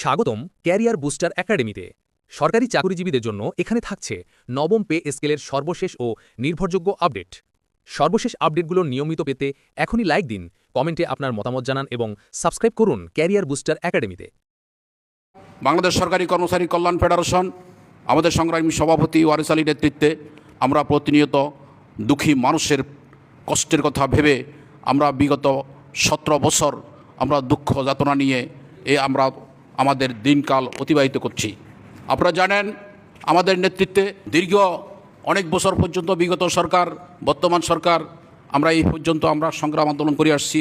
স্বাগতম career booster একাডেমিতে। সরকারি চাকরিজীবীদের জন্য এখানে থাকছে নবম পে স্কেলের সর্বশেষ ও নির্ভরযোগ্য আপডেট। সর্বশেষ আপডেটগুলো নিয়মিত পেতে এখনই লাইক দিন, কমেন্টে আপনার মতামত জানান এবং সাবস্ক্রাইব করুন ক্যারিয়ার বুস্টার একাডেমিতে। বাংলাদেশ সরকারি কর্মচারী কল্যাণ ফেডারেশন, আমাদের সংগ্রামী সভাপতি ওয়ারিস আলীর নেতৃত্বে আমরা প্রতিনিয়ত দুঃখী মানুষের কষ্টের কথা ভেবে আমরা বিগত সতেরো বছর আমরা দুঃখ যাতনা নিয়ে এ আমরা আমাদের দিনকাল অতিবাহিত করছি। আপনারা জানেন, আমাদের নেতৃত্বে দীর্ঘ অনেক বছর পর্যন্ত বিগত সরকার, বর্তমান সরকার, আমরা এই পর্যন্ত আমরা সংগ্রাম আন্দোলন করে আসছি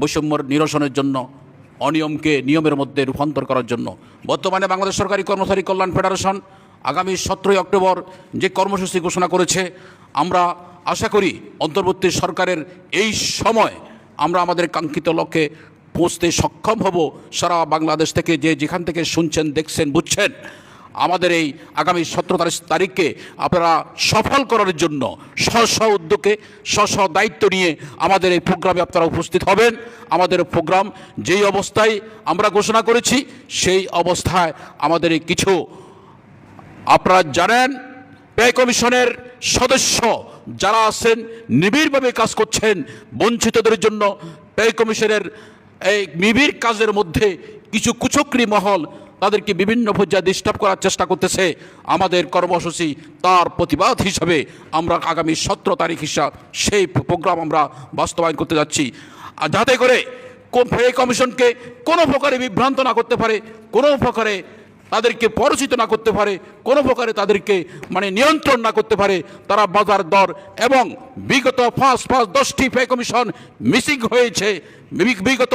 বৈষম্যর নিরসনের জন্য, অনিয়মকে নিয়মের মধ্যে রূপান্তর করার জন্য। বর্তমানে বাংলাদেশ সরকারি কর্মচারী কল্যাণ ফেডারেশন আগামী সতেরোই অক্টোবর যে কর্মসূচি ঘোষণা করেছে, আমরা আশা করি অন্তর্বর্তী সরকারের এই সময় আমরা আমাদের কাঙ্ক্ষিত লক্ষ্যে পৌঁছতে সক্ষম হব, সারা বাংলাদেশ থেকে যে যেখান থেকে শুনছেন, দেখছেন, বুঝছেন, আমাদের এই আগামী সতেরো তারিখ তারিখকে আপনারা সফল করার জন্য স্ব স্ব উদ্যোগে স্ব স্ব দায়িত্ব নিয়ে আমাদের এই প্রোগ্রামে আপনারা উপস্থিত হবেন। আমাদের প্রোগ্রাম যেই অবস্থায় আমরা ঘোষণা করেছি, সেই অবস্থায় আমাদের এই কিছু আপনারা জানেন ব্যয় কমিশনের সদস্য যারা আছেন, নিবিড়ভাবে কাজ করছেন, বঞ্চিতদের জন্য ব্যয় কমিশনের এই নিবিড় কাজের মধ্যে কিছু কুচক্রি মহল তাদেরকে বিভিন্ন পর্যায়ে ডিস্টার্ব করার চেষ্টা করতেছে। আমাদের কর্মসূচি তার প্রতিবাদ হিসাবে আমরা আগামী সতেরো তারিখ হিসাব সেই প্রোগ্রাম আমরা বাস্তবায়ন করতে যাচ্ছি। আর যাতে করে কমিশনকে কোনো প্রকারে বিভ্রান্ত না করতে পারে, কোনো প্রকারে তাদেরকে পরিচিত না করতে পারে, কোনো প্রকারে তাদেরকে মানে নিয়ন্ত্রণ না করতে পারে, তারা বাজার দর এবং বিগত পাঁচ পাঁচ, দশটি পে কমিশন মিসিং হয়েছে। বিগত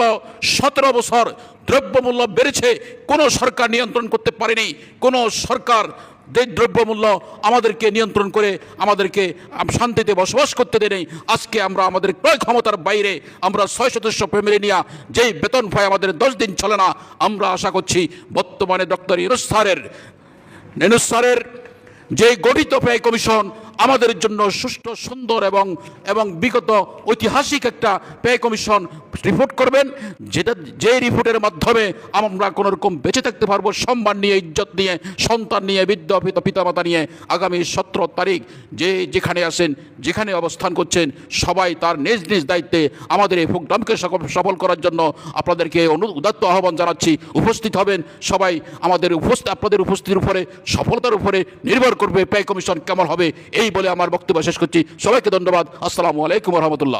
সতেরো বছর দ্রব্যমূল্য বেড়েছে, কোনো সরকার নিয়ন্ত্রণ করতে পারেনি, কোনো সরকার দ্রব্যমূল্য আমাদেরকে নিয়ন্ত্রণ করে আমাদেরকে শান্তিতে বসবাস করতে দেয় আজকে আমরা আমাদের ক্রয় ক্ষমতার বাইরে আমরা ছয় সদস্য ফ্যামিলি নিয়ে যেই বেতন ভয় আমাদের দশ দিন চলে না, আমরা আশা করছি বর্তমানে ডক্টর ইরুস্তারের স্যারের স্যারের যে গঠিত ব্যয় কমিশন আমাদের জন্য সুষ্ঠু, সুন্দর এবং এবং বিগত ঐতিহাসিক একটা ব্যয় কমিশন রিপোর্ট করবেন, যেটা যে রিপোর্টের মাধ্যমে আমরা কোনো রকম বেঁচে থাকতে পারব, সম্মান নিয়ে, ইজ্জত নিয়ে, সন্তান নিয়ে বৃদ্ধ পিতা পিতামাতা নিয়ে আগামী সতেরো তারিখ যে, যেখানে আসেন যেখানে অবস্থান করছেন, সবাই তার নিজ নিজ দায়িত্বে আমাদের এই প্রোগ্রামকে সফল করার জন্য আপনাদেরকে অনু, উদাত্ত আহ্বান জানাচ্ছি। উপস্থিত হবেন সবাই আমাদের উপস্থিত, আপনাদের উপস্থিতির উপরে, সফলতার উপরে নির্ভর করবে ব্যয় কমিশন কেমন হবে। এই বলে আমার বক্তব্য শেষ করছি। সবাইকে ধন্যবাদ। আসসালামু আলাইকুম রহমতুল্লাহ।